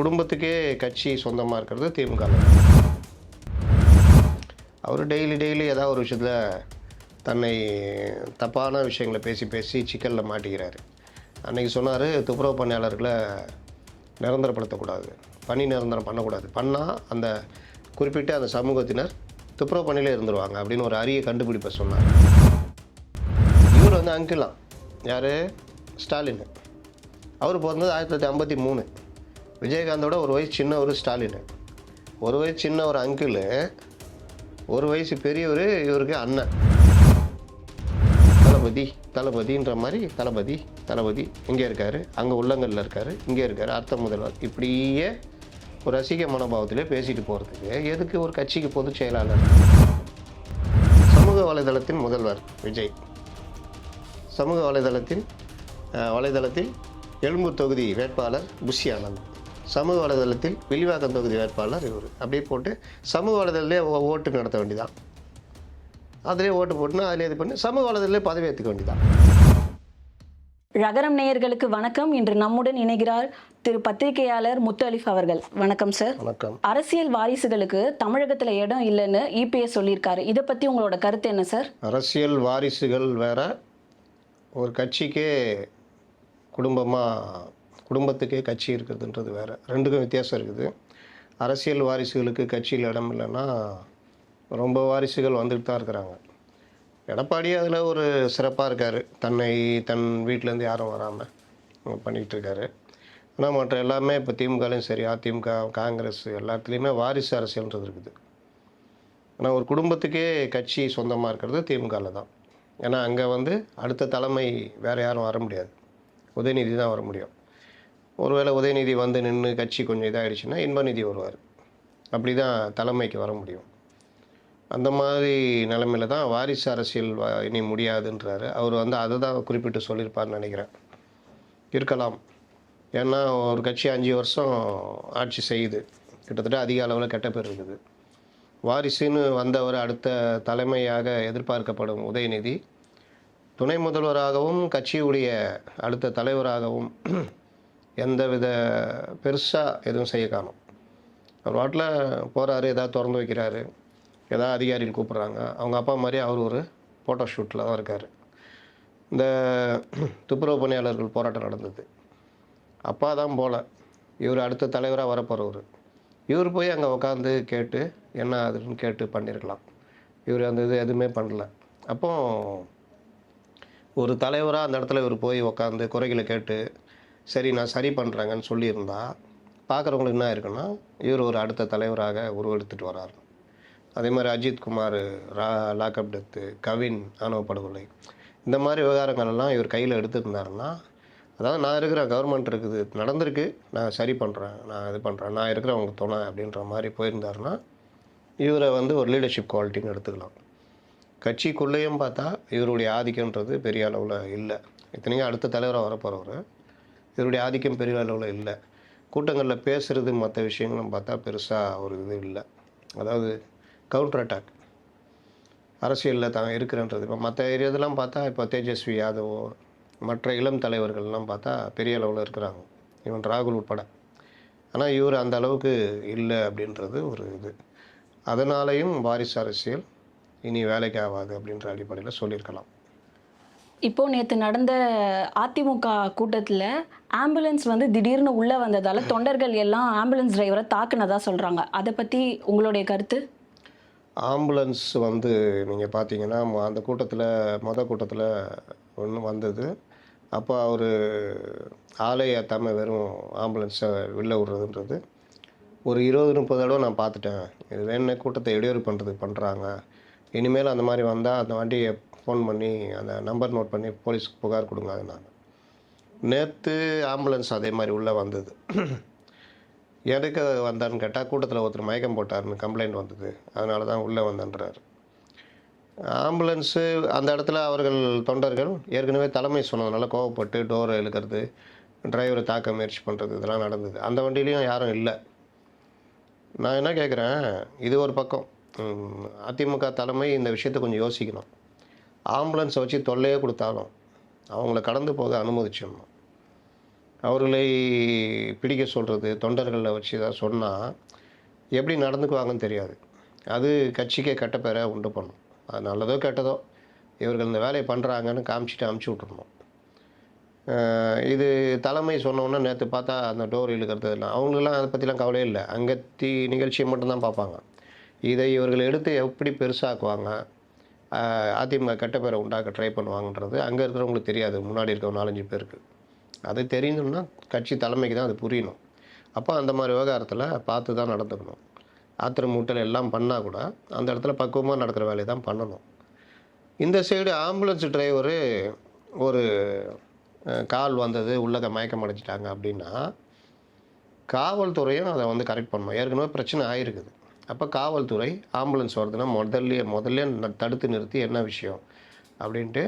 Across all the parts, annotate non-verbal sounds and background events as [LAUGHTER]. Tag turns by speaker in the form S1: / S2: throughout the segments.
S1: குடும்பத்துக்கே கட்சி சொந்தமாக இருக்கிறது திமுக. அவர் டெய்லி டெய்லி ஏதாவது ஒரு விஷயத்தில் தன்னை தப்பான விஷயங்களை பேசி பேசி சிக்கலில் மாட்டிக்கிறார். அன்னைக்கு சொன்னார் துப்புரவு பணியாளர்களை நிரந்தரப்படுத்தக்கூடாது. பணி நிரந்தரம் பண்ணக்கூடாது. பண்ணால் அந்த குறிப்பிட்ட அந்த சமூகத்தினர் துப்புரவு பணியில் இருந்துருவாங்க அப்படின்னு ஒரு அரிய கண்டுபிடிப்பை சொன்னார். இவர் வந்து அங்கிளாம் யார்? ஸ்டாலின். அவர் பிறந்தது ஆயிரத்தி தொள்ளாயிரத்தி ஐம்பத்தி மூணு. விஜயகாந்தோட ஒரு வயசு சின்ன ஒரு ஸ்டாலின். ஒரு வயசு சின்ன ஒரு அங்கிள் ஒரு வயசு பெரியவர் இவருக்கு அண்ணன். தளபதி தளபதின்ற மாதிரி தளபதி தளபதி இங்கே இருக்கார் அங்கே உள்ளங்களில் இருக்கார் இங்கே இருக்கார் அர்த்த முதல்வர். இப்படியே ஒரு ரசிக மனோபாவத்திலே பேசிட்டு போகிறதுக்கு எதுக்கு ஒரு கட்சிக்கு பொதுச் செயலாளர்? சமூக வலைதளத்தின் முதல்வர் விஜய். சமூக வலைதளத்தின் வலைதளத்தில் எழும்பூர் தொகுதி வேட்பாளர் புஷி ஆனந்த். சமூக வலைதளத்தில் வில்லிவாக்கம் தொகுதி வேட்பாளர் இவர். அப்படியே போட்டு சமூக வலைதளத்திலே ஓட்டு நடத்த வேண்டியதான் அதிலே ஓட்டு போட்டுனா அதிலே இது பண்ணி சமூக வலைதளத்திலே பதவி ஏற்றுக்க வேண்டியதான்
S2: ரகரம் நேயர்களுக்கு வணக்கம். இன்று நம்முடன் இணைகிறார் திரு பத்திரிகையாளர் முத்து அலிஃப் அவர்கள். வணக்கம் சார்
S1: வணக்கம்.
S2: அரசியல் வாரிசுகளுக்கு தமிழகத்துல இடம் இல்லைன்னு இபிஎஸ் சொல்லியிருக்காரு. இதை பத்தி உங்களோட கருத்து என்ன சார்
S1: அரசியல் வாரிசுகள் வேற ஒரு கட்சிக்கே குடும்பமாக குடும்பத்துக்கே கட்சி இருக்கிறதுன்றது வேறு. ரெண்டுக்கும் வித்தியாசம் இருக்குது. அரசியல் வாரிசுகளுக்கு கட்சியில் இடம் இல்லைன்னா ரொம்ப வாரிசுகள் வந்துட்டு தான் இருக்கிறாங்க. எடப்பாடி அதில் ஒரு சிறப்பாக இருக்கார். தன்னை தன் வீட்டிலேருந்து யாரும் வராமல் பண்ணிகிட்டு இருக்காரு. ஆனால் மற்ற எல்லாமே இப்போ திமுகலையும் சரி அதிமுக காங்கிரஸ் எல்லாத்துலேயுமே வாரிசு அரசியல்ன்றது இருக்குது. ஆனால் ஒரு குடும்பத்துக்கே கட்சி சொந்தமாக இருக்கிறது திமுகவில் தான். ஏன்னா அங்கே வந்து அடுத்த தலைமை வேறு யாரும் வர முடியாது. உதயநிதி தான் வர முடியும். ஒருவேளை உதயநிதி வந்து நின்று கட்சி கொஞ்சம் இதாகிடுச்சுன்னா இன்பநிதி வருவார். அப்படி தான் தலைமைக்கு வர முடியும். அந்த மாதிரி நிலமையில தான் வாரிசு அரசியல் இனி முடியாதுன்றாரு. அவர் வந்து அதை தான் குறிப்பிட்டு சொல்லியிருப்பார்னு நினைக்கிறேன். இருக்கலாம். ஏன்னா ஒரு கட்சி அஞ்சு வருஷம் ஆட்சி செய்யுது. கிட்டத்தட்ட அதிக அளவில் கெட்ட பேர் இருக்குது. வாரிசுன்னு வந்தவர் அடுத்த தலைமையாக எதிர்பார்க்கப்படும் உதயநிதி துணை முதல்வராகவும் கட்சியுடைய அடுத்த தலைவராகவும் எந்தவித பெருசாக எதுவும் செய்ய காணும். அவர் வாட்டில் போகிறாரு ஏதாவது திறந்து வைக்கிறாரு ஏதாவது அதிகாரிகள் கூப்பிட்றாங்க. அவங்க அப்பா மாதிரி அவர் ஒரு ஃபோட்டோ ஷூட்டில் தான் இருக்கார். இந்த துப்புரவு பணியாளர்கள் போராட்டம் நடந்தது. அப்பா தான் போல. இவர் அடுத்த தலைவராக வரப்போகிறவர் இவர் போய் அங்கே உட்காந்து கேட்டு என்ன அதுன்னு கேட்டு பண்ணியிருக்கலாம் இவர் அந்த இது எதுவுமே பண்ணல. அப்போ ஒரு தலைவராக அந்த இடத்துல இவர் போய் உட்காந்து குறைகளை கேட்டு சரி நான் சரி பண்ணுறேங்கன்னு சொல்லியிருந்தா பார்க்குறவங்களுக்கு என்ன இருக்குன்னா இவர் ஒரு அடுத்த தலைவராக உருவெடுத்துட்டு வரார். அதே மாதிரி அஜித் குமார் ரா லாக்அப் டெத்து கவின் ஆணவ படுகொலை இந்த மாதிரி விவகாரங்களெல்லாம் இவர் கையில் எடுத்துருந்தாருன்னா அதாவது நான் இருக்கிற கவர்மெண்ட் இருக்குது நடந்திருக்கு நான் சரி பண்ணுறேன் நான் இது பண்ணுறேன் நான் இருக்கிற உங்களுக்கு துணை அப்படின்ற மாதிரி போயிருந்தாருன்னா இவரை வந்து ஒரு லீடர்ஷிப் குவாலிட்டின்னு எடுத்துக்கலாம். கட்சிக்குள்ளேயும் பார்த்தா இவருடைய ஆதிக்கம்ன்றது பெரிய அளவில் இல்லை. இத்தனைக்கும் அடுத்த தலைவராக வரப்போகிறவர் இதனுடைய ஆதிக்கம் பெரிய அளவில் இல்லை. கூட்டங்களில் பேசுகிறது மற்ற விஷயங்களும் பார்த்தா பெருசாக ஒரு இது இல்லை. அதாவது கவுண்டர் அட்டாக் அரசியலில் தான் இருக்கிறன்றது. இப்போ மற்ற ஏரியாதெல்லாம் பார்த்தா இப்போ தேஜஸ்வி யாதவோ மற்ற இளம் தலைவர்கள்லாம் பார்த்தா பெரிய அளவில் இருக்கிறாங்க. இவன் ராகுல் உட்பட. ஆனால் இவர் அந்த அளவுக்கு இல்லை அப்படின்றது ஒரு இது. அதனாலையும் வாரிசு அரசியல் இனி வேலைக்கு ஆகாது அப்படின்ற அடிப்படையில் சொல்லியிருக்கலாம்.
S2: இப்போ நேத்து நடந்த அதிமுக கூட்டத்துல ஆம்புலன்ஸ் வந்து திடீர்னு உள்ள வந்ததால [LAUGHS] தொண்டர்கள் எல்லாம் ஆம்புலன்ஸ் டிரைவரை தாக்குனதா சொல்றாங்க. அதை பத்தி உங்களுடைய கருத்து?
S1: ஆம்புலன்ஸ் வந்து நீங்கள் பார்த்தீங்கன்னா அந்த கூட்டத்தில் மொதல் கூட்டத்தில் ஒன்று வந்தது. அப்போ அவர் ஆளை ஏற்றாமல் வெறும் ஆம்புலன்ஸை வெளில விடுறதுன்றது. ஒரு இருபது முப்பது தடவை நான் பார்த்துட்டேன் இது வேணும்னே கூட்டத்தை இடையூறு பண்ணுறதுக்கு பண்ணுறாங்க இனிமேல் அந்த மாதிரி வந்தால் அந்த வண்டியை ஃபோன் பண்ணி அந்த நம்பர் நோட் பண்ணி போலீஸ்க்கு புகார் கொடுங்க நான். நேற்று ஆம்புலன்ஸ் அதே மாதிரி உள்ளே வந்தது. எதுக்கு வந்தான்னு கேட்டால் கூட்டத்தில் ஒருத்தர் மயக்கம் போட்டாருன்னு கம்ப்ளைண்ட் வந்தது. அதனால தான் உள்ளே வந்தேன்றார். ஆம்புலன்ஸு அந்த இடத்துல அவர்கள் தொண்டர்கள் ஏற்கனவே தலைமை சொன்னதுனால கோவப்பட்டு டோரை இழுக்கிறது டிரைவரை தாக்க முயற்சி பண்ணுறது இதெல்லாம் நடந்தது. அந்த வண்டியிலையும் யாரும் இல்லை. நான் என்ன கேட்குறேன் இது ஒரு பக்கம். அதிமுக தலைமை இந்த விஷயத்தை கொஞ்சம் யோசிக்கணும். ஆம்புலன்ஸை வச்சு தொல்லையே கொடுத்தாலும் அவங்கள கடந்து போக அனுமதிச்சிடணும் அவர்களை பிடிக்க சொல்கிறது தொண்டர்களை வச்சு ஏதாவது சொன்னால் எப்படி நடந்துக்குவாங்கன்னு தெரியாது. அது கட்சிக்கே கெட்ட பேரை உண்டு பண்ணும். அது நல்லதோ கெட்டதோ இவர்கள் இந்த வேலையை பண்ணுறாங்கன்னு காமிச்சிட்டு அமுச்சு விட்ருணும் இது தலைமை சொன்னோன்னே நேற்று பார்த்தா அந்த டோர் இழுக்கிறதுலாம் இல்லை அவங்களுக்குலாம் அதை பற்றிலாம் கவலையே இல்லை. அங்கத்தி நிகழ்ச்சியை மட்டும்தான் பார்ப்பாங்க. இதை இவர்கள் எடுத்து எப்படி பெருசாக்குவாங்க? அதிமுக கட்டப்பேரை உண்டாக்க ட்ரை பண்ணுவாங்கன்றது அங்கே இருக்கிறவங்களுக்கு தெரியாது. முன்னாடி இருக்கிற நாலஞ்சு பேருக்கு. அது தெரியணும்னா கட்சி தலைமைக்கு தான் அது புரியணும். அப்போ அந்த மாதிரி விவகாரத்தில் பார்த்து தான் நடந்துக்கணும். ஆத்திரம் மூட்டல் எல்லாம் பண்ணால் கூட அந்த இடத்துல பக்குவமாக நடக்கிற வேலையை தான் பண்ணணும். இந்த சைடு ஆம்புலன்ஸ் டிரைவரு ஒரு கால் வந்தது உள்ளக மயக்கம் அடைச்சிட்டாங்க அப்படின்னா காவல்துறையும் அதை வந்து கரெக்ட் பண்ணணும். ஏற்கனவே பிரச்சனை ஆகிருக்குது அப்போ காவல்துறை ஆம்புலன்ஸ் வருதுன்னா முதல்ல முதல்ல தடுத்து நிறுத்தி என்ன விஷயம் அப்படின்ட்டு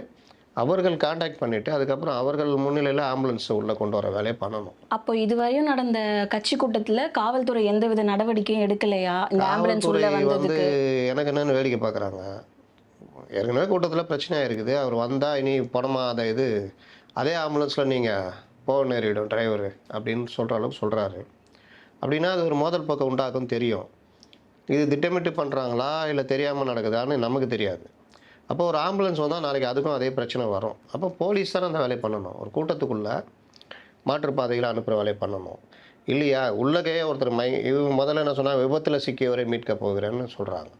S1: அவர்கள் காண்டாக்ட் பண்ணிவிட்டு அதுக்கப்புறம் அவர்கள் முன்னிலையில் ஆம்புலன்ஸை உள்ளே கொண்டு வர வேலையை பண்ணணும்.
S2: அப்போ இதுவரையும் நடந்த கட்சி கூட்டத்துல காவல்துறை எந்தவித நடவடிக்கையும் எடுக்கலையா? இந்த ஆம்புலன்ஸ் உள்ள
S1: வந்து எனக்கு என்னன்னு வேடிக்கை பார்க்குறாங்க ஏற்கனவே கூட்டத்தில் பிரச்சனையாக இருக்குது அவர் வந்தால் இனி பணமா அதை இது அதே ஆம்புலன்ஸில் நீங்கள் போக நேரிடும் டிரைவரு அப்படின்னு சொல்கிற அளவுக்கு சொல்கிறாரு அப்படின்னா அது ஒரு மோதல் பக்கம் உண்டாக்கும் தெரியும். இது திட்டமிட்டு பண்ணுறாங்களா இல்லை தெரியாமல் நடக்குதான்னு நமக்கு தெரியாது. அப்போ ஒரு ஆம்புலன்ஸ் வந்தால் நாளைக்கு அதுக்கும் அதே பிரச்சனை வரும். அப்போ போலீஸ் தானே அந்த வேலையை பண்ணணும். ஒரு கூட்டத்துக்குள்ளே மாற்றுப்பாதைகளை அனுப்புகிற வேலையை பண்ணணும். இல்லையா? உள்ளகையே ஒருத்தர் மை இவங்க முதல்ல என்ன சொன்னால் விபத்தில் சிக்கியவரை மீட்க போகிறேன்னு சொல்கிறாங்க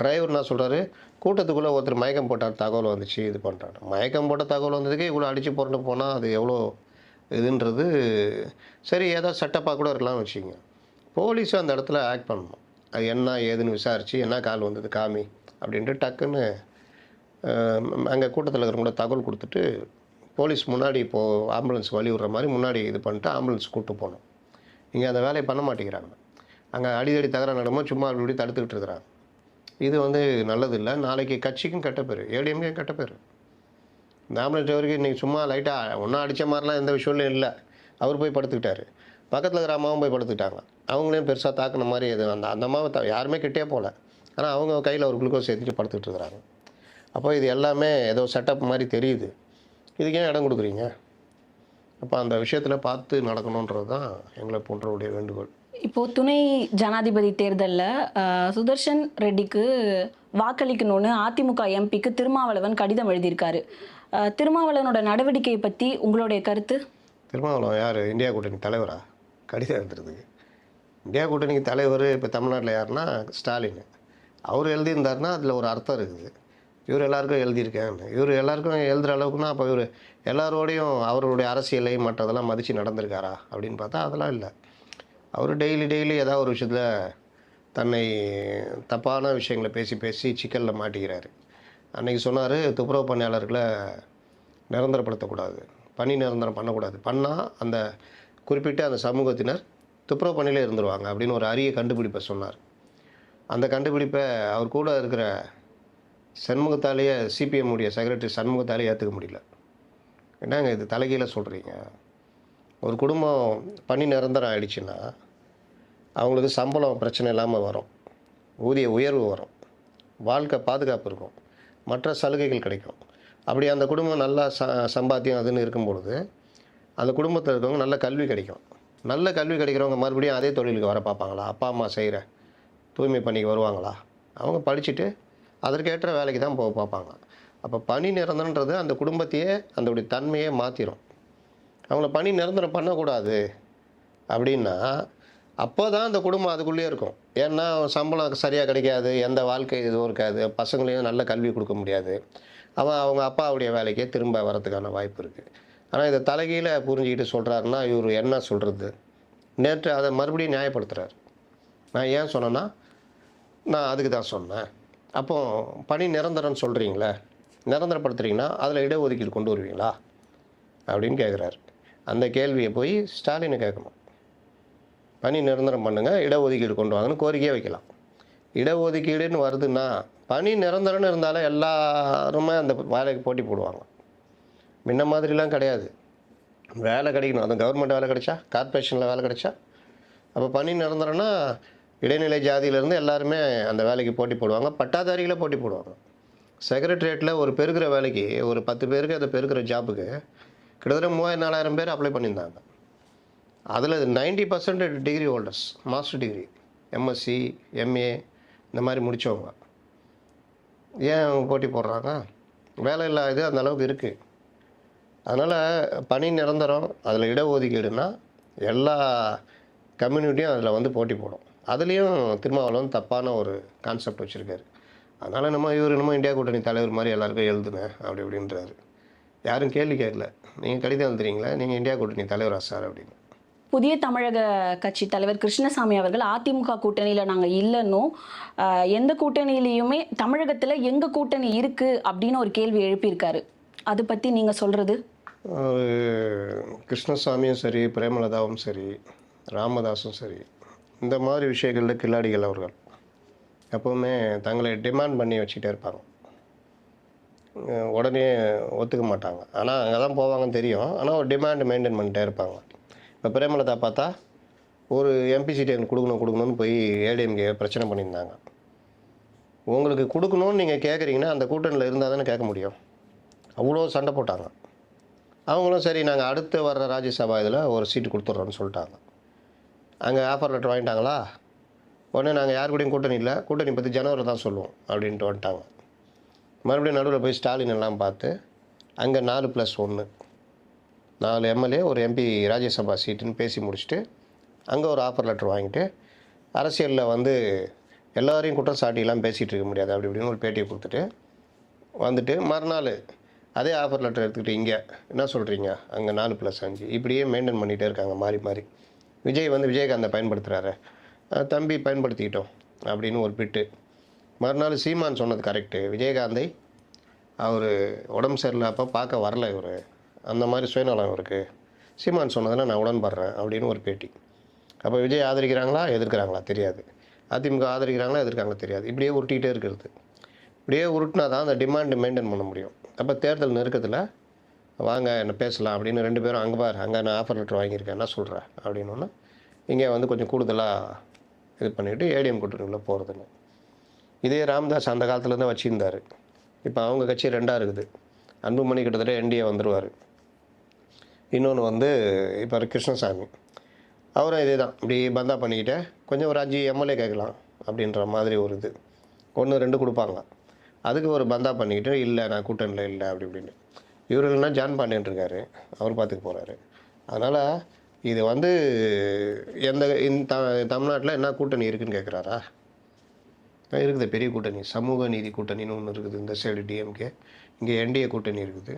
S1: டிரைவர் என்ன சொல்கிறாரு கூட்டத்துக்குள்ளே ஒருத்தர் மயக்கம் போட்டார் தகவல் வந்துச்சு இது பண்ணுறாரு மயக்கம் போட்ட தகவல் வந்ததுக்கு இவ்வளோ அடித்து புரண்டு போனால் அது எவ்வளோ இதுன்றது சரி ஏதோ சட்டப்பாக கூட இருக்கலாம்னு வச்சுக்கோங்க. போலீஸும் அந்த இடத்துல ஆக்ட் பண்ணணும். அது என்ன ஏதுன்னு விசாரித்து என்ன கால் வந்தது காமி அப்படின்ட்டு டக்குன்னு அங்கே கூட்டத்தில் இருக்கிறவங்கள தகவல் கொடுத்துட்டு போலீஸ் முன்னாடி இப்போது ஆம்புலன்ஸ் வழி விடுற மாதிரி முன்னாடி இது பண்ணிட்டு ஆம்புலன்ஸ் கூப்பிட்டு போகணும் இங்கே அந்த வேலையை பண்ண மாட்டேங்கிறாங்க. அங்கே அடிதடி தகரா நடமோ சும்மா அப்படி இப்படி தடுத்துக்கிட்டு இருக்கிறாங்க. இது வந்து நல்லது இல்லை நாளைக்கு கட்சிக்கும் கெட்ட பேர் ஏடிஎம்கே கெட்ட பேர். இந்த ஆம்புலன்ஸ் டிரைவருக்கு இன்றைக்கி சும்மா லைட்டாக ஒன்றும் அடித்த மாதிரிலாம் எந்த விஷயம்லையும் இல்லை. அவர் போய் படுத்துக்கிட்டாரு. பக்கத்தில் இருக்கிற அம்மாவும் போய் படுத்துக்கிட்டாங்க. அவங்களையும் பெருசாக தாக்குன மாதிரி எதுவும் அந்த அந்த அம்மாவை த யாருமே கிட்டே போகல. ஆனால் அவங்க கையில் ஒரு குளுக்கோஸ் ஏற்றிட்டு படுத்துக்கிட்டு இருக்கிறாங்க அப்போ இது எல்லாமே ஏதோ செட்டப் மாதிரி தெரியுது. இதுக்கு ஏன் இடம் கொடுக்குறீங்க? அப்போ அந்த விஷயத்தில் பார்த்து நடக்கணுன்றது தான் எங்களை போன்றவருடைய வேண்டுகோள்.
S2: இப்போ துணை ஜனாதிபதி தேர்தல்ல சுதர்ஷன் ரெட்டிக்கு வாக்களிக்கணும்னு அதிமுக எம்பிக்கு திருமாவளவன் கடிதம் எழுதியிருக்காரு. திருமாவளவனோட நடவடிக்கையை பத்தி உங்களுடைய கருத்து?
S1: திருமாவளவன் யார்? இந்தியா கூட்டணி தலைவரா? கடிதம் எழுதுறதுக்கு. இந்தியா கூட்டணிக்கு தலைவர் இப்போ தமிழ்நாட்டில் யாருன்னா ஸ்டாலின். அவர் எழுதியிருந்தாருன்னா அதில் ஒரு அர்த்தம் இருக்குது. இவர் எல்லாருக்கும் எழுதியிருக்கேன் இவர் எல்லாருக்கும் எழுதுகிற அளவுக்குன்னா அப்போ இவர் எல்லாரோடையும் அவருடைய அரசியலை மற்றதெல்லாம் மதித்து நடந்திருக்காரா அப்படின்னு பார்த்தா அதெல்லாம் இல்லை. அவர் டெய்லி டெய்லி ஏதாவது ஒரு விஷயத்தில் தன்னை தப்பான விஷயங்களை பேசி பேசி சிக்கலில் மாட்டிக்கிறாரு. அன்றைக்கி சொன்னார் துப்புரவு பணியாளர்களை நிரந்தரப்படுத்தக்கூடாது. பணி நிரந்தரம் பண்ணக்கூடாது. பண்ணால் அந்த குறிப்பிட்ட அந்த சமூகத்தினர் துப்புரவு பணியிலே இருந்துருவாங்க அப்படின்னு ஒரு அரிய கண்டுபிடிப்பை சொன்னார். அந்த கண்டுபிடிப்பை அவர் கூட இருக்கிற சண்முகத்தாலேயே சிபிஎம் உடைய செக்ரட்டரி சண்முகத்தாலே ஏற்றுக்க முடியல. என்னங்க இது தலைகீழ சொல்கிறீங்க ஒரு குடும்பம் பணி நிரந்தரம் ஆயிடுச்சுன்னா அவங்களுக்கு சம்பளம் பிரச்சனை இல்லாமல் வரும். ஊதிய உயர்வு வரும். வாழ்க்கை பாதுகாப்பு இருக்கும். மற்ற சலுகைகள் கிடைக்கும். அப்படி அந்த குடும்பம் நல்லா ச சம்பாத்தியம் அதுன்னு இருக்கும் பொழுது அந்த குடும்பத்தில் இருக்கவங்க நல்ல கல்வி கிடைக்கும். நல்ல கல்வி கிடைக்கிறவங்க மறுபடியும் அதே தொழிலுக்கு வர பார்ப்பாங்களா? அப்பா அம்மா செய்கிற தூய்மை பணிக்கு வருவாங்களா? அவங்க படிச்சுட்டு அதற்கேற்ற வேலைக்கு தான் போக பார்ப்பாங்க. அப்போ பணி நிரந்தரன்றது அந்த குடும்பத்தையே அதோடைய தன்மையே மாற்றிடும் அவங்கள பணி நிரந்தரம் பண்ணக்கூடாது அப்படின்னா அப்போ தான் அந்த குடும்பம் அதுக்குள்ளேயே இருக்கும். ஏன்னா அவன் சம்பளம் சரியாக கிடைக்காது எந்த வாழ்க்கை இதுவும் இருக்காது பசங்களையும் நல்ல கல்வி கொடுக்க முடியாது. அவன் அவங்க அப்பாவுடைய வேலைக்கே திரும்ப வரதுக்கான வாய்ப்பு இருக்குது ஆனால் இதை தலைகீழ புரிஞ்சுக்கிட்டு சொல்கிறாருன்னா இவர் என்ன சொல்கிறது நேற்று அதை மறுபடியும் நியாயப்படுத்துகிறார் நான் ஏன் சொன்னேன்னா நான் அதுக்கு தான் சொன்னேன். அப்போ பணி நிரந்தரம்னு சொல்கிறீங்களே நிரந்தரப்படுத்துகிறீங்கன்னா அதில் இடஒதுக்கீடு கொண்டு வருவீங்களா? அப்படின்னு கேட்குறாரு அந்த கேள்வியை போய் ஸ்டாலினை கேட்கணும். பணி நிரந்தரம் பண்ணுங்கள் இடஒதுக்கீடு கொண்டு வாங்கன்னு கோரிக்கையே வைக்கலாம். இடஒதுக்கீடுன்னு வருதுன்னா பணி நிரந்தரம்னு இருந்தாலும் எல்லாருமே அந்த வேலைக்கு போட்டி போடுவாங்க. முன்ன மாதிரிலாம் கிடையாது. வேலை கிடைக்கணும். அது கவர்மெண்ட் வேலை கிடைச்சா கார்ப்பரேஷனில் வேலை கிடைச்சா அப்போ பணி நடந்துறோன்னா இடைநிலை ஜாதியிலேருந்து எல்லாருமே அந்த வேலைக்கு போட்டி போடுவாங்க. பட்டாதாரிகளை போட்டி போடுவாங்க. செக்ரட்டரியேட்டில் ஒரு பெருக்கிற வேலைக்கு ஒரு பத்து பேருக்கு அதை பெருக்கிற ஜாப்புக்கு கிட்டத்தட்ட மூவாயிரம் நாலாயிரம் பேர் அப்ளை பண்ணியிருந்தாங்க. அதில் ninety percent degree holders master degree MSc MA இந்த மாதிரி முடித்தவங்க ஏன் அவங்க போட்டி போடுறாங்க? வேலை இல்லாத அந்த அளவுக்கு இருக்குது அதனால் பணி நிரந்தரம் அதில் இடஒதுக்கீடுனா எல்லா கம்யூனிட்டியும் அதில் வந்து போட்டி போடும். அதுலேயும் திருமாவளவன் தப்பான ஒரு கான்செப்ட் வச்சுருக்காரு. அதனால் நம்ம இவர் நம்ம இந்தியா கூட்டணி தலைவர் மாதிரி எல்லாருக்கும் எழுதுனேன் அப்படி அப்படின்றாரு யாரும் கேள்வி கேட்கல. நீங்கள் கடிதம் எழுதுறீங்களா? நீங்கள் இந்தியா கூட்டணி தலைவரா சார் அப்படின்னு.
S2: புதிய தமிழக கட்சி தலைவர் கிருஷ்ணசாமி அவர்கள் அதிமுக கூட்டணியில் நாங்கள் இல்லைன்னும் எந்த கூட்டணியிலையுமே தமிழகத்தில் எங்கள் கூட்டணி இருக்குது அப்படின்னு ஒரு கேள்வி எழுப்பியிருக்காரு. அதை பற்றி நீங்கள் சொல்கிறது
S1: கிருஷ்ணசாமியும் சரி பிரேமலதாவும் சரி ராமதாஸும் சரி இந்த மாதிரி விஷயங்களில் கில்லாடிகள் அவர்கள் எப்போவுமே தங்களை டிமாண்ட் பண்ணி வச்சுக்கிட்டே இருப்பாங்க. உடனே ஒத்துக்க மாட்டாங்க. ஆனால் அங்கே தான் போவாங்கன்னு தெரியும். ஆனால் ஒரு டிமாண்ட் மெயின்டைன் பண்ணிட்டே இருப்பாங்க. இப்போ பிரேமலதா பார்த்தா ஒரு எம்பி சீட் எனக்கு கொடுக்கணும் கொடுக்கணும்னு போய் ஏடிஎம்கே பிரச்சனை பண்ணியிருந்தாங்க. உங்களுக்கு கொடுக்கணும்னு நீங்கள் கேட்குறீங்கன்னா அந்த கூட்டணியில் இருந்தால் தானே கேட்க முடியும். அவ்வளோ சண்டை போட்டாங்க. அவங்களும் சரி நாங்கள் அடுத்து வர்ற ராஜ்யசபா இதில் ஒரு சீட்டு கொடுத்துட்றோன்னு சொல்லிட்டாங்க. அங்கே ஆஃபர் லெட்டர் வாங்கிட்டாங்களா? உடனே நாங்கள் யார் கூடயும் கூட்டணி இல்லை கூட்டணி பற்றி ஜனவரி தான் சொல்லுவோம் அப்படின்ட்டு வந்துட்டாங்க. மறுபடியும் நடுவில் போய் ஸ்டாலின் எல்லாம் பார்த்து அங்கே நாலு ப்ளஸ் ஒன்று நாலு எம்எல்ஏ ஒரு எம்பி ராஜ்யசபா சீட்டுன்னு பேசி முடிச்சுட்டு அங்கே ஒரு ஆஃபர் லெட்டர் வாங்கிட்டு அரசியலில் வந்து எல்லாரையும் குற்றம் சாட்டிலாம் பேசிகிட்டு இருக்க முடியாது அப்படி இப்படின்னு ஒரு பேட்டியை கொடுத்துட்டு வந்துட்டு மறுநாள் அதே ஆஃபர் லெட்டர் எடுத்துக்கிட்டு இங்கே. என்ன சொல்கிறீங்க அங்கே நாலு ப்ளஸ் அஞ்சு. இப்படியே மெயின்டைன் பண்ணிகிட்டே இருக்காங்க மாறி மாறி. விஜய் வந்து விஜயகாந்தை பயன்படுத்துகிறாரு தம்பி பயன்படுத்திக்கிட்டோம் அப்படின்னு ஒரு பிட்டு மறுநாள் சீமான் சொன்னது கரெக்டு விஜயகாந்தை அவர் உடம்பு சரியில்லை அப்போ பார்க்க வரல இவர். அந்த மாதிரி சுயநலம் இவருக்கு. சீமான் சொன்னதில் நான் உடன்படுறேன் அப்படின்னு ஒரு பேட்டி. அப்போ விஜய் ஆதரிக்கிறாங்களா? எதிர்க்கிறாங்களா? தெரியாது. அதிமுக ஆதரிக்கிறாங்களா? எதிர்க்காங்களா தெரியாது. இப்படியே உருட்டிகிட்டே இருக்கிறது. இப்படியே உருட்டினா தான் அந்த டிமாண்டு மெயின்டைன் பண்ண முடியும். அப்போ தேர்தல் நெருக்கத்தில் வாங்க என்ன பேசலாம் அப்படின்னு ரெண்டு பேரும் அங்கே பாரு அங்கே நான் ஆஃபர் லெட்டர் வாங்கியிருக்கேன் என்ன சொல்கிறேன் அப்படின்னோன்னா இங்கே வந்து கொஞ்சம் கூடுதலாக இது பண்ணிவிட்டு ஏடிஎம் கூட்டணிக்குள்ளே போகிறதுன்னு இதே ராம்தாஸ் அந்த காலத்துலேருந்து வச்சுருந்தார். இப்போ அவங்க கட்சி ரெண்டாக இருக்குது. அன்புமணி கிட்டத்தட்ட என்டிஏ வந்துடுவார் இன்னொன்று வந்து இப்போ கிருஷ்ணசாமி. அவரும் இதே தான் இப்படி பந்தா பண்ணிக்கிட்டு கொஞ்சம் ஒரு அஞ்சு எம்எல்ஏ கேட்கலாம் அப்படின்ற மாதிரி ஒரு இது. ஒன்று ரெண்டு கொடுப்பாங்க அதுக்கு ஒரு பந்தா பண்ணிக்கிட்டு இல்லை நான் கூட்டணியில் இல்லை அப்படி இப்படின்னு. இவர் இல்லைன்னா ஜான் பாண்டியன் இருக்கார். அவர் பார்த்துக்க போகிறாரு அதனால் இது வந்து எந்த இந்த தமிழ்நாட்டில் என்ன கூட்டணி இருக்குன்னு கேட்குறாரா இருக்குது. பெரிய கூட்டணி. சமூக நீதி கூட்டணின்னு ஒன்று இருக்குது. இந்த சைடு டிஎம்கே இங்கே என்டிஏ கூட்டணி இருக்குது.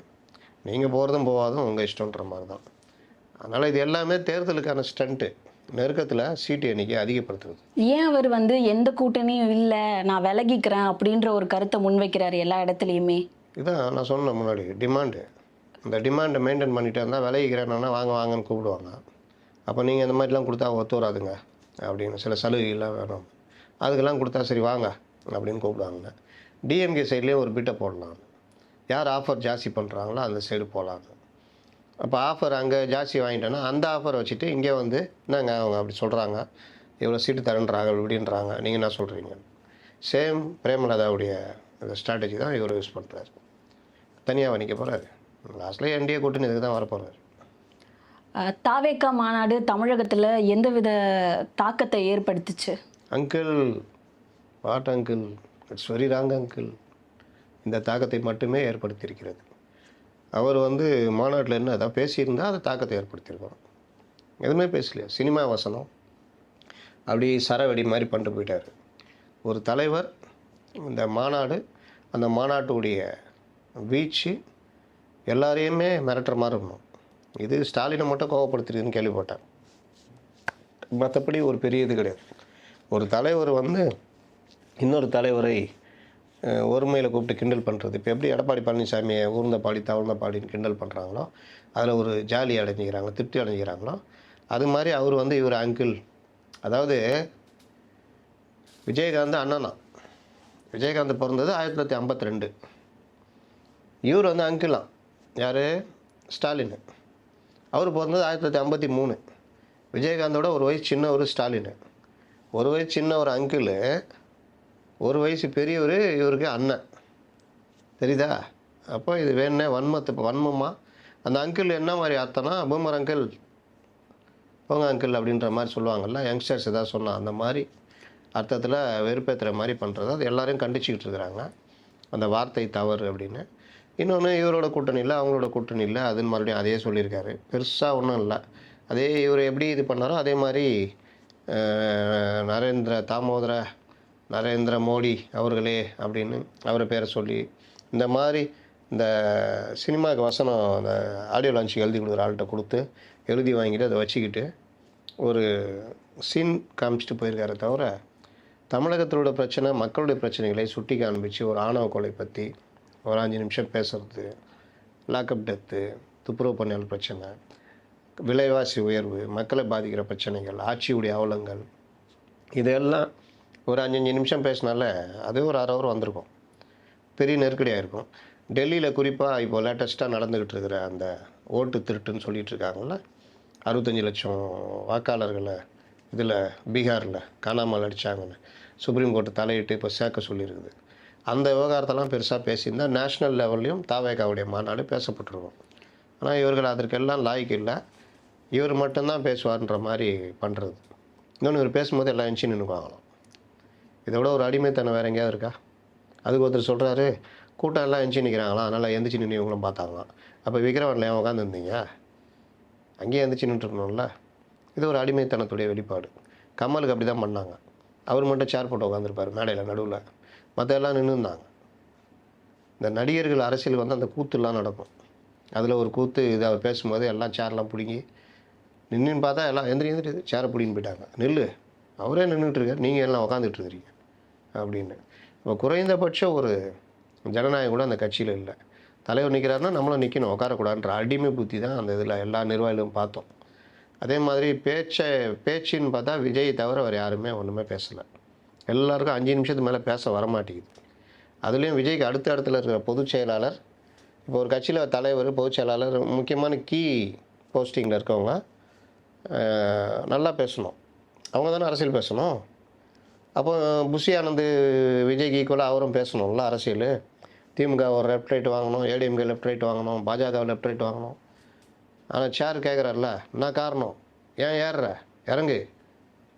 S1: நீங்கள் போகிறதும் போகாதும் உங்கள் இஷ்டன்ற மாதிரி தான். அதனால் இது எல்லாமே தேர்தலுக்கான ஸ்டண்ட்டு. நெருக்கத்தில் சீட்டு எண்ணிக்கை அதிகப்படுத்துறது.
S2: ஏன் அவர் வந்து எந்த கூட்டணியும் இல்லை நான் விலகிக்கிறேன் அப்படின்ற ஒரு கருத்தை முன்வைக்கிறாரு எல்லா இடத்துலையுமே?
S1: இதான் நான் சொன்னேன் முன்னாடி டிமாண்டு இந்த டிமாண்டை மெயின்டைன் பண்ணிட்டு இருந்தால் விளைவிக்கிறேன்னா வாங்க வாங்கன்னு கூப்பிடுவாங்க. அப்போ நீங்கள் இந்த மாதிரிலாம் கொடுத்தா ஒத்து வராதுங்க அப்படின்னு சில சலுகைகள்லாம் வேணும். அதுக்கெல்லாம் கொடுத்தா சரி வாங்க அப்படின்னு கூப்பிடுவாங்க. டிஎம்கே சைட்லேயும் ஒரு பிட்டை போடலாம். யார் ஆஃபர் ஜாஸ்தி பண்ணுறாங்களோ அந்த சைடு போகலாம் அப்போ ஆஃபர் அங்கே ஜாஸ்தி வாங்கிட்டோன்னா அந்த ஆஃபரை வச்சுட்டு இங்கே வந்து என்னங்க அவங்க அப்படி சொல்கிறாங்க இவ்வளோ சீட்டு தரேன்றாங்க இப்படின்றாங்க நீங்கள் என்ன சொல்கிறீங்க சேம் பிரேமலதாவுடைய அந்த ஸ்ட்ராட்டஜி தான் இவர் யூஸ் பண்ணுறாரு தனியாக நிற்க போகிறாரு லாஸ்ட்டில் என்டிஏ கூட்டணி இதுக்கு தான் வரப்போகிறாரு
S2: தாவேக்கா மாநாடு தமிழகத்தில் எந்தவித தாக்கத்தை ஏற்படுத்துச்சு?
S1: Uncle what uncle it's very wrong uncle இந்த தாக்கத்தை மட்டுமே ஏற்படுத்தியிருக்கிறது. அவர் வந்து மாநாட்டில் என்ன அதான் பேசியிருந்தால் அதை தாக்கத்தை ஏற்படுத்தியிருக்கோம். எதுவுமே பேசலையா? சினிமா வசனம். அப்படி சரவெடி மாதிரி பண்ணிட்டு போயிட்டார். ஒரு தலைவர் இந்த மாநாடு அந்த மாநாட்டுடைய வீச்சு எல்லாரையுமே மிரட்டுற மாதிரி இருக்கணும். இது ஸ்டாலினை மட்டும் கோவப்படுத்துறதுன்னு கேள்விப்பட்டேன். மற்றபடி ஒரு பெரிய இது கிடையாது. ஒரு தலைவர் வந்து இன்னொரு தலைவரை ஒருமையில் கூப்பிட்டு கிண்டல் பண்ணுறது இப்போ எப்படி எடப்பாடி பழனிசாமியை ஊர்ந்த பாடி தவழ்ந்த பாடின்னு கிண்டல் பண்ணுறாங்களோ அதில் ஒரு ஜாலி அடைஞ்சிக்கிறாங்க திருப்தி அடைஞ்சிக்கிறாங்களோ அது மாதிரி அவர் வந்து இவர் அங்கிள் அதாவது விஜயகாந்த் அண்ணனா. விஜயகாந்த் பிறந்தது ஆயிரத்தி தொள்ளாயிரத்தி ஐம்பத்தி ரெண்டு. இவர் வந்து அங்கிளாம் யார்? ஸ்டாலின். அவர் பிறந்தது ஆயிரத்தி தொள்ளாயிரத்தி ஐம்பத்தி மூணு. விஜயகாந்தோட ஒரு வயசு சின்ன ஒரு ஸ்டாலின். ஒரு வயசு சின்ன ஒரு அங்கிள் ஒரு வயசு பெரியவர் இவருக்கு அண்ணன். தெரியுதா? அப்போ இது வேணுனே வன்மத்து வன்மமா? அந்த அங்கிள் என்ன மாதிரி அர்த்தம்னா பூமர் அங்கிள் போங்க அங்கிள் அப்படின்ற மாதிரி சொல்லுவாங்கல்ல யங்ஸ்டர்ஸ் ஏதாவது சொன்னால் அந்த மாதிரி அர்த்தத்தில் வெறுப்பேற்றுற மாதிரி பண்ணுறது அது எல்லாரையும் கண்டிச்சுக்கிட்டு இருக்கிறாங்க. அந்த வார்த்தை தவறு அப்படின்னு. இன்னொன்று இவரோட கூட்டணி இல்லை அவங்களோட கூட்டணி இல்லை அதுன்னு மறுபடியும் அதே சொல்லியிருக்காரு. பெருசாக ஒன்றும் இல்லை. அதே இவர் எப்படி இது பண்ணாரோ அதே மாதிரி நரேந்திர தாமோதர நரேந்திர மோடி அவர்களே அப்படின்னு அவரை பேரை சொல்லி இந்த மாதிரி இந்த சினிமாவுக்கு வசனம் அந்த ஆடியோ லான்ச்சுக்கு எழுதி கொடுக்குற ஆள்கிட்ட கொடுத்து எழுதி வாங்கிட்டு அதை வச்சுக்கிட்டு ஒரு சீன் காமிச்சிட்டு போயிருக்காரே தவிர தமிழகத்தோட பிரச்சனை மக்களுடைய பிரச்சனைகளை சுட்டி காண்பிச்சு ஒரு ஆணவ கொலை பற்றி ஒரு அஞ்சு நிமிஷம் பேசுறது லாக்அப் டெத்து துப்புரவு பணியாளர் பிரச்சனை விலைவாசி உயர்வு மக்களை பாதிக்கிற பிரச்சனைகள் ஆட்சியுடைய அவலங்கள் இதெல்லாம் ஒரு அஞ்சஞ்சு நிமிஷம் பேசினால அது ஒரு அரை ஹவர் வந்திருக்கும். பெரிய நெருக்கடியாக இருக்கும் டெல்லியில் குறிப்பாக இப்போ லேட்டஸ்ட்டாக நடந்துக்கிட்டு இருக்கிற அந்த ஓட்டு திருட்டுன்னு சொல்லிட்டு இருக்காங்கல்ல அறுபத்தஞ்சு லட்சம் வாக்காளர்களை இதில் பீகாரில் காணாமல் அடித்தாங்கன்னு சுப்ரீம் கோர்ட்டு தலையிட்டு இப்போ சேர்க்க சொல்லியிருக்குது. அந்த விவகாரத்தெல்லாம் பெருசாக பேசியிருந்தால் நேஷ்னல் லெவல்லையும் தாவேகாவுடைய மாநாடு பேசப்பட்டிருக்கும். ஆனால் இவர்கள் அதற்கெல்லாம் லாய்க்கு இல்லை. இவர் மட்டும்தான் பேசுவார்ன்ற மாதிரி பண்ணுறது இன்னொன்று இவர் பேசும்போது எல்லாம் எஞ்சி நின்றுக்குவாங்களாம் இதை விட ஒரு அடிமைத்தனம் வேறு எங்கேயாவது இருக்கா? அதுக்கு ஒருத்தர் சொல்கிறாரு கூட்டம் எல்லாம் எந்திச்சு நிற்கிறாங்களா அதனால் எந்திரிச்சு நின்று இவங்களும் பார்த்தாங்களாம் அப்போ விக்ரவனில் ஏன் உட்காந்துருந்தீங்க அங்கேயே எந்திரிச்சு நின்றுருக்கணும்ல இது ஒரு அடிமைத்தனத்துடைய வெளிப்பாடு. கமலுக்கு அப்படி தான் பண்ணாங்க. அவர் மட்டும் சேர் போட்டு உட்காந்துருப்பார் மேடையில் நடுவில். மற்ற எல்லாம் நின்றுருந்தாங்க இந்த நடிகர்கள் அரசியல் வந்து அந்த கூத்துலாம் நடக்கும். அதில் ஒரு கூத்து இது அவர் பேசும்போது எல்லாம் சேர்லாம் பிடுங்கி நின்றுன்னு பார்த்தா எல்லாம் எந்திரி எந்திரி சேரை பிடிங்கின்னு போயிட்டாங்க. நில்லு. அவரே நின்றுட்டு இருக்கார். நீங்கள் எல்லாம் உட்காந்துட்டு இருக்கிறீங்க அப்படின்னு. இப்போ குறைந்தபட்சம் ஒரு ஜனநாயகம் கூட அந்த கட்சியில் இல்லை. தலைவர் நிற்கிறாருன்னா நம்மளும் நிற்கணும் உட்காரக்கூடாதுன்ற அடிமை புத்தி தான் அந்த இதில் எல்லா நிர்வாகிகளும் பார்த்தோம். அதே மாதிரி பேச்சை பேச்சுன்னு பார்த்தா விஜய் தவிர வேறு யாருமே ஒன்றுமே பேசலை. எல்லாருக்கும் அஞ்சு நிமிஷத்துக்கு மேலே பேச வரமாட்டேங்குது. அதுலேயும் விஜய்க்கு அடுத்த இடத்துல இருக்கிற பொதுச் செயலாளர் இப்போ ஒரு கட்சியில் தலைவர் பொதுச் செயலாளர் முக்கியமான கீ போஸ்டிங்கில் இருக்கவங்க நல்லா பேசணும். அவங்க தானே அரசியல் பேசணும்? அப்போ புஷி ஆனந்து விஜய்க்கு ஈக்குவலாக அவரும் பேசணும்ல அரசியல். திமுக ஒரு லெஃப்ட் ரைட் வாங்கணும் ஏடிஎம்கே லெஃப்ட் ரைட் வாங்கணும் பாஜக லெஃப்ட் ரைட் வாங்கணும். ஆனால் சேர் கேட்குறாருல என்ன காரணம்? ஏன் ஏறுற? இறங்கு.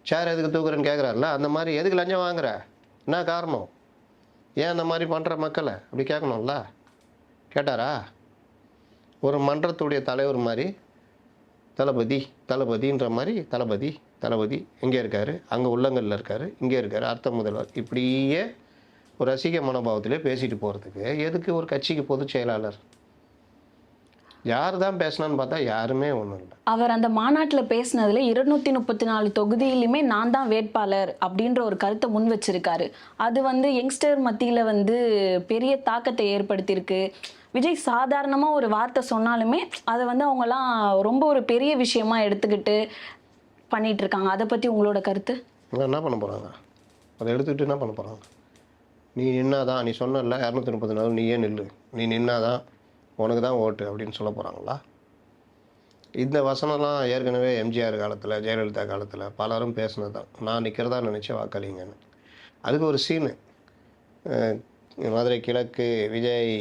S1: சேர் எதுக்கு தூக்குறேன்னு கேட்குறாருல அந்த மாதிரி எதுக்கு லஞ்சம் வாங்குற? என்ன காரணம்? ஏன் அந்த மாதிரி பண்ணுற மக்களை? அப்படி கேட்கணும்ல கேட்டாரா? ஒரு மன்றத்துடைய தலைவர் மாதிரி தளபதி தளபதின்ற மாதிரி தளபதி தளபதி எங்கே இருக்கார் அங்கே உள்ளங்களில் இருக்கார் இங்கே இருக்கார் அர்த்த முதல்வர். இப்படியே ஒரு ரசிக மனோபாவத்திலே பேசிட்டு போகிறதுக்கு எதுக்கு ஒரு கட்சிக்கு பொதுச் செயலாளர்? யார் தான் பேசினான்னு பார்த்தா யாருமே ஒன்றும் இல்லை.
S2: அவர் அந்த மாநாட்டில் பேசினதுல இருநூத்தி முப்பத்தி நாலு தொகுதியிலுமே நான் தான் வேட்பாளர் அப்படின்ற ஒரு கருத்தை முன் வச்சிருக்காரு. அது வந்து யங்ஸ்டர் மத்தியில் வந்து பெரிய தாக்கத்தை ஏற்படுத்தியிருக்கு. விஜய் சாதாரணமாக ஒரு வார்த்தை சொன்னாலுமே அதை வந்து அவங்கலாம் ரொம்ப ஒரு பெரிய விஷயமா எடுத்துக்கிட்டு பண்ணிட்டு இருக்காங்க அதை பற்றி உங்களோட கருத்து?
S1: இவங்க என்ன பண்ண போகிறாங்க அதை எடுத்துக்கிட்டு என்ன பண்ண போகிறாங்க நீ நின்னாதான் நீ சொன்னல இரநூத்தி முப்பத்தி நாலு நீயே நில்லு. நீ நின்னாதான் உனக்கு தான் ஓட்டு அப்படின்னு சொல்ல போகிறாங்களா இந்த வசனம்லாம் ஏற்கனவே எம்ஜிஆர் காலத்தில் ஜெயலலிதா காலத்தில் பலரும் பேசினது தான் நான் நிற்கிறதா நினச்சி வாக்களிங்கன்னு. அதுக்கு ஒரு சீனு. மதுரை கிழக்கு விஜய்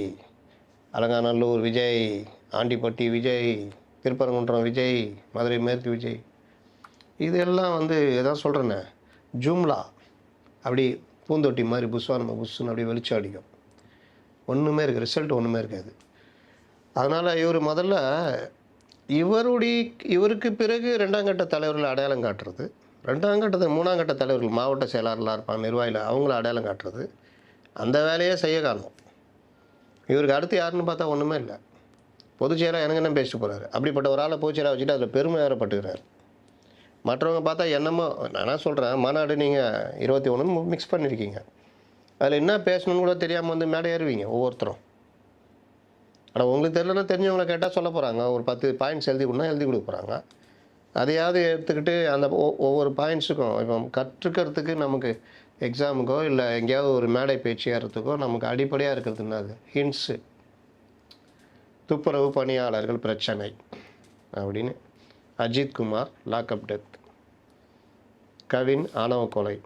S1: அலங்காநல்லூர் விஜய் ஆண்டிப்பட்டி விஜய் திருப்பரங்குன்றம் விஜய் மதுரை மேற்கு விஜய் இதெல்லாம் வந்து எதாவது சொல்கிறேனே ஜூம்லா. அப்படி பூந்தொட்டி மாதிரி புஷ்வா நம்ம புஷ்ஷுன்னு அப்படியே வெளிச்சம் அடிக்கும். ஒன்றுமே இருக்குது ரிசல்ட் ஒன்றுமே இருக்காது. அதனால் இவர் முதல்ல இவருடைய இவருக்கு பிறகு ரெண்டாம் கட்ட தலைவர்கள் அடையாளம் காட்டுறது. ரெண்டாம் கட்டத்தை மூணாம் கட்ட தலைவர்கள் மாவட்ட செயலாளர்களாக இருப்பாங்க நிர்வாகிகள் அவங்கள அடையாளம் காட்டுறது. அந்த வேலையே செய்ய காரணம். இவருக்கு அடுத்து யாருன்னு பார்த்தா ஒன்றுமே இல்லை. பொதுச்செயலாக எனக்கு என்ன பேசிட்டு போகிறாரு அப்படிப்பட்ட ஒரு ஆளை பொதுச்செயலாக வச்சுட்டு அதில் பெருமை ஏறப்பட்டுக்கிறார் மற்றவங்க பார்த்தா என்னமோ நான் சொல்கிறேன் மாநாடு நீங்கள் இருபத்தி ஒன்று மிக்ஸ் பண்ணியிருக்கீங்க அதில் என்ன பேசணும்னு கூட தெரியாமல் வந்து மேடை ஏறுவீங்க ஒவ்வொருத்தரும். ஆனால் உங்களுக்கு தெரியலன்னா தெரிஞ்சவங்கள கேட்டால் சொல்ல போகிறாங்க ஒரு பத்து பாயிண்ட்ஸ் எழுதி கொடுனா எழுதி கொடுக்க போகிறாங்க அதையாவது எடுத்துக்கிட்டு அந்த ஒ- ஒவ்வொரு பாயிண்ட்ஸுக்கும் இப்போ கற்றுக்கிறதுக்கு நமக்கு எக்ஸாமுக்கோ இல்லை எங்கேயாவது ஒரு மேடை பேச்சு ஏறுறதுக்கோ நமக்கு அடிப்படையாக இருக்கிறது என்னது ஹிண்ட்ஸு துப்புரவு பணியாளர்கள் பிரச்சனை. அப்படின்னு அஜித் குமார் லாக்அப் டெத் கவின் ஆணவ கொலை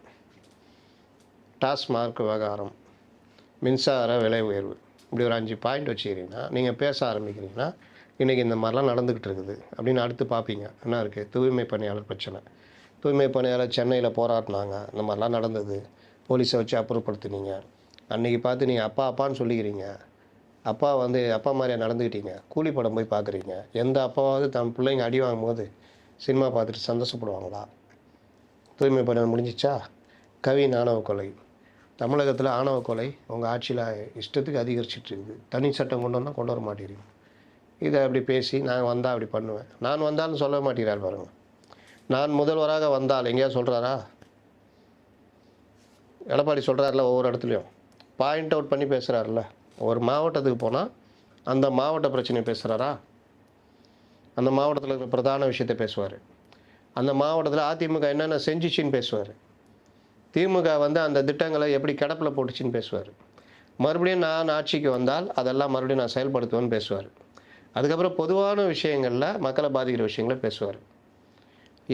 S1: டாஸ்மார்க் விவகாரம். மின்சார விலை உயர்வு. இப்படி ஒரு அஞ்சு பாயிண்ட் வச்சுக்கிறீங்கன்னா நீங்கள் பேச ஆரம்பிக்கிறீங்கன்னா இன்றைக்கி இந்த மாதிரிலாம் நடந்துக்கிட்டு இருக்குது. அப்படின்னு அடுத்து பார்ப்பீங்க. என்ன இருக்குது தூய்மை பணியாளர் பிரச்சனை. தூய்மை பணியாளர் சென்னையில் போராடினாங்க. இந்த மாதிரிலாம் நடந்தது. போலீஸை வச்சு அப்புறப்படுத்துனீங்க. அன்றைக்கி பார்த்து நீங்கள் அப்பா அப்பான்னு சொல்லிக்கிறீங்க. அப்பா வந்து அப்பா மாதிரியா நடந்துக்கிட்டீங்க கூலி படம் போய் பார்க்குறீங்க. எந்த அப்பாவாவது தன் பிள்ளைங்க அடி வாங்கும்போது சினிமா பார்த்துட்டு சந்தோஷப்படுவாங்களா? தூய்மை பணியாளர் முடிஞ்சிச்சா? கவின் ஆணவ கொலை. தமிழகத்தில் ஆணவ கொலை உங்கள் ஆட்சியில் இஷ்டத்துக்கு அதிகரிச்சிட்டு இருக்குது. தனி சட்டம் கொண்டு வந்தால் கொண்டு வர மாட்டேங்கிறீங்க. இதை அப்படி பேசி நான் வந்தால் அப்படி பண்ணுவேன். நான் வந்தாலும் சொல்ல மாட்டேங்கிறார் பாருங்க. நான் முதல்வராக வந்தால் எங்கேயாவது சொல்கிறாரா எடப்பாடி சொல்கிறாருல ஒவ்வொரு இடத்துலையும். பாயிண்ட் அவுட் பண்ணி பேசுகிறாருல ஒரு மாவட்டத்துக்கு போனால் அந்த மாவட்ட பிரச்சனையை பேசுகிறாரா அந்த மாவட்டத்தில் இருக்கிற பிரதான விஷயத்தை பேசுவார். அந்த மாவட்டத்தில் அதிமுக என்னென்ன செஞ்சிச்சின்னு பேசுவார். திமுக வந்து அந்த திட்டங்களை எப்படி கிடப்பில் போட்டுச்சின்னு பேசுவார். மறுபடியும் நான் ஆட்சிக்கு வந்தால் அதெல்லாம் மறுபடியும் நான் செயல்படுத்துவேன்னு பேசுவார். அதுக்கப்புறம் பொதுவான விஷயங்களில் மக்களை பாதிக்கிற விஷயங்களை பேசுவார்.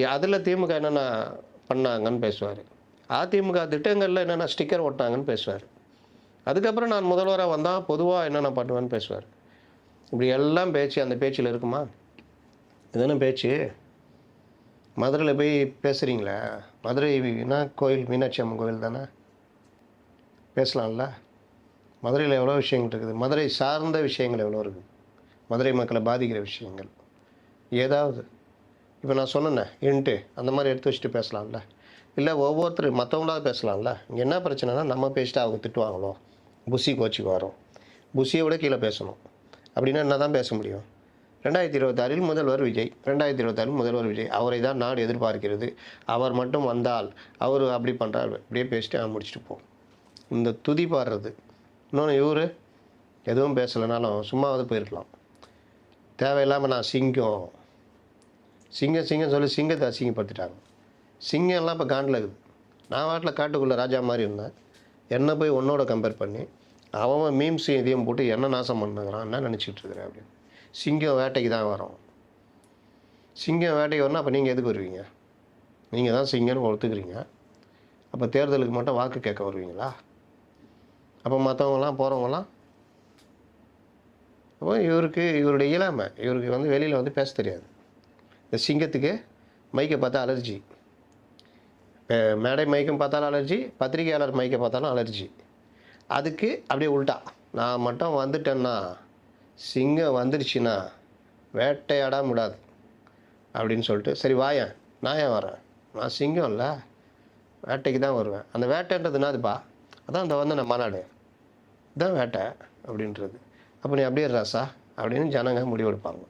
S1: அதில் திமுக என்னென்ன பண்ணாங்கன்னு பேசுவார். அதிமுக திட்டங்களில் என்னென்ன ஸ்டிக்கர் ஓட்டாங்கன்னு பேசுவார். அதுக்கப்புறம் நான் முதல்வராக வந்தால் பொதுவாக என்னென்ன பண்ணுவேன்னு பேசுவார். இப்படி எல்லாம் பேச்சு அந்த பேச்சில் இருக்குமா? இதுன்னு பேச்சு? மதுரையில் போய் பேசுகிறீங்களே மதுரை கோயில் மீனாட்சி அம்மன் கோயில் தானே? பேசலாம்ல. மதுரையில் எவ்வளோ விஷயங்கள் இருக்குது? மதுரை சார்ந்த விஷயங்கள் எவ்வளோ இருக்குது? மதுரை மக்களை பாதிக்கிற விஷயங்கள். ஏதாவது. இப்போ நான் சொன்னேன்னே இன்ட்டு அந்த மாதிரி எடுத்து வச்சுட்டு பேசலாம்ல. இல்லை ஒவ்வொருத்தர் மற்றவங்களாவது பேசலாம்ல. இங்கே என்ன பிரச்சனைனா நம்ம பேசிட்டு அவங்க திட்டுவாங்களோ? புசி கோச்சிக்கு வரோம். புசியை விட கீழே பேசணும். அப்படின்னா என்ன தான் பேச முடியும்? ரெண்டாயிரத்தி இருபத்தாறில் முதல்வர் விஜய் ரெண்டாயிரத்தி இருபத்தாறில் முதல்வர் விஜய் அவரை தான் நாடு எதிர்பார்க்கிறது. அவர் மட்டும் வந்தால் அவர் அப்படி பண்ணுறாரு அப்படியே பேசிட்டு அவன் முடிச்சுட்டு போ இந்த துதி பாடுறது. இன்னொன்று இவர் எதுவும் பேசலைனாலும் சும்மாவது போயிருக்கலாம். தேவையில்லாமல் நான் சிங்கம். சிங்கம் சிங்கம் சொல்லி சிங்கத்தை அசிங்கப்படுத்திட்டாங்க. சிங்கம் எல்லாம் இப்போ காண்டில் இருக்குது. நான் வாட்டில் காட்டுக்குள்ளே ராஜா மாதிரி இருந்தேன். என்னை போய் உன்னோட கம்பேர் பண்ணி அவன் மீம்ஸையும் இதையும் போட்டு என்ன நாசம் பண்ணுங்கிறான் என்ன நினச்சிட்டு இருக்கிறேன் அப்படின்னு. சிங்கம் வேட்டைக்கு தான் வரும். சிங்கம் வேட்டைக்கு வரணும் அப்போ நீங்கள் எதுக்கு வருவீங்க? நீங்கள் தான் சிங்கம்னு ஒத்துக்கிறீங்க. அப்போ தேர்தலுக்கு மட்டும் வாக்கு கேட்க வருவீங்களா? அப்போ மற்றவங்களாம் போகிறவங்களாம் அப்போ இவருக்கு இவருடைய இயலாமை இவருக்கு வந்து வெளியில் வந்து பேச தெரியாது. இந்த சிங்கத்துக்கு மைக்கை பார்த்தா அலர்ஜி மேடை மைக்கம் பார்த்தாலும் அலர்ஜி பத்திரிகையாளர் மைக்கை பார்த்தாலும் அலர்ஜி அதுக்கு அப்படியே உல்ட்டா நான் மட்டும் வந்துட்டேன்னா சிங்கம் வந்துடுச்சுன்னா வேட்டையாட விடாது அப்படின்னு சொல்லிட்டு சரி வாயேன் நான் ஏன் வரேன் நான் சிங்கம் இல்லை. வேட்டைக்கு தான் வருவேன். அந்த வேட்டைன்றது என்னதுப்பா? அதான் அந்த வந்த மாநாடு இதான் வேட்டை அப்படின்றது. அப்போ நீ அப்படியே ராசா அப்படின்னு ஜனங்க முடிவெடுப்பாங்க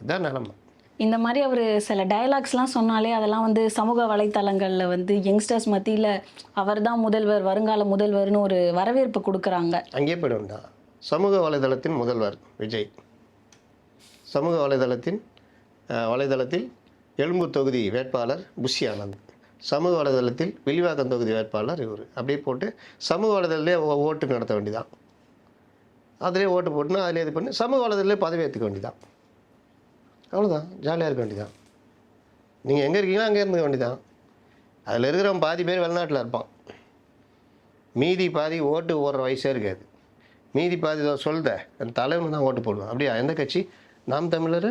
S1: இதுதான் நிலமை.
S2: இந்த மாதிரி அவர் சில டயலாக்ஸ்லாம் சொன்னாலே அதெல்லாம் வந்து சமூக வலைத்தளங்களில் வந்து யங்ஸ்டர்ஸ் மத்தியில் அவர் தான் முதல்வர் வருங்கால முதல்வர்னு ஒரு வரவேற்பு கொடுக்குறாங்க.
S1: அங்கேயே போயிட வேண்டாம் சமூக வலைதளத்தின் முதல்வர் விஜய். சமூக வலைதளத்தின் வலைதளத்தில் எலும்பு தொகுதி வேட்பாளர் புஷி ஆனந்த். சமூக வலைதளத்தில் வில்லிவாக்கம் தொகுதி வேட்பாளர் இவர். அப்படியே போட்டு சமூக வலைதளத்திலே ஓ- ஓட்டு நடத்த வேண்டியதான் அதிலே ஓட்டு போட்டுனா அதிலே இது பண்ணி சமூக வலைதளத்திலே பதவி ஏற்றுக்க வேண்டியதான் அவ்வளோதான் ஜாலியாக இருக்க வேண்டியதான் நீங்கள் எங்கே இருக்கீங்களோ அங்கே இருந்துக்க வேண்டியதான் அதில் இருக்கிறவன் பாதி பேர் வெளிநாட்டில் இருப்பான். மீதி பாதி ஓட்டு ஓடுற வயசே இருக்காது. மீதி பாதி தான் சொல்த அந்த தலைவன் தான் ஓட்டு போடுவேன். அப்படியா? எந்த கட்சி? நாம் தமிழர்?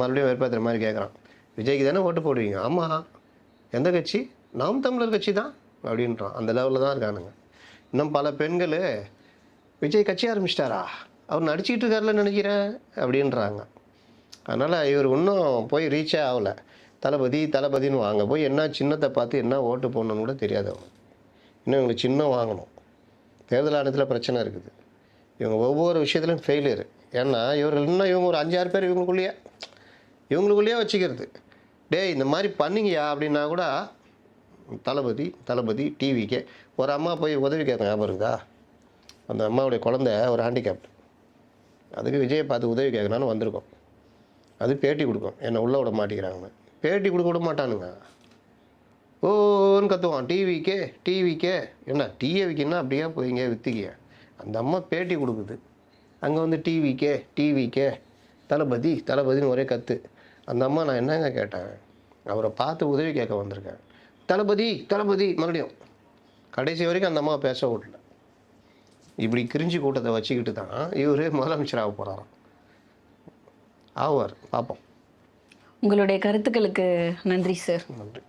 S1: மறுபடியும் வெறுப்பாத்துற மாதிரி கேட்குறான் விஜய்க்கு தானே ஓட்டு போடுவீங்க. ஆமாம் எந்த கட்சி? நாம் தமிழர் கட்சி தான் அப்படின்றான். அந்த லெவலில் தான் இருக்கானுங்க. இன்னும் பல பெண்கள் விஜய் கட்சி ஆரம்பிச்சிட்டாரா? அவர் நடிச்சிக்கிட்டு இருக்காருல நினைக்கிறேன் அப்படின்றாங்க. அதனால் இவர் இன்னும் போய் ரீச்சே ஆகலை. தளபதி தளபதின்னு வாங்க போய் என்ன சின்னத்தை பார்த்து என்ன ஓட்டு போடணும்னு கூட தெரியாது அவங்க இன்னும் இவங்களுக்கு சின்னம் வாங்கணும். தேர்தல் ஆணையத்தில் பிரச்சனை இருக்குது. இவங்க ஒவ்வொரு விஷயத்துலையும் ஃபெயிலியர் ஏன்னா இவர்கள் இன்னும் இவங்க ஒரு அஞ்சாறு பேர் இவங்களுக்குள்ளேயே இவங்களுக்குள்ளேயே வச்சுக்கிறது. டேய் இந்த மாதிரி பண்ணிங்கயா அப்படின்னா கூட தளபதி தளபதி டிவிக்கே ஒரு அம்மா போய் உதவி கேட்க ஞாபகம் இருக்குதா? அந்த அம்மாவுடைய குழந்தை ஒரு ஹேண்டிகேப்ட் அதுக்கு விஜயை பார்த்து உதவி கேட்கணும்னு வந்திருக்கோம். அது பேட்டி கொடுக்கும். என்னை உள்ளே விட மாட்டேங்கிறாங்கன்னு. பேட்டி கொடுக்க விட மாட்டானுங்க. ஓன்னு கத்துவான். டிவிக்கே டிவிக்கே என்ன டிவிக்குன்னா அப்படியே போய்ங்க வித்துக்கிய அந்த அம்மா பேட்டி கொடுக்குது. அங்கே வந்து டிவிக்கே டிவிக்கே தளபதி தளபதின்னு ஒரே கத்து. அந்த அம்மா நான் என்னங்க கேட்டேன்? அவரை பார்த்து உதவி கேட்க வந்திருக்கேன். தளபதி தளபதி மறுபடியும். கடைசி வரைக்கும் அந்த அம்மா பேச விடல. இப்படி கிரிஞ்சி கூட்டத்தை வச்சுக்கிட்டு தான் இவர் முதலமைச்சராக போகிறாராம் ஆவார் பார்ப்போம்.
S2: உங்களுடைய கருத்துக்களுக்கு நன்றி சார்.
S1: நன்றி.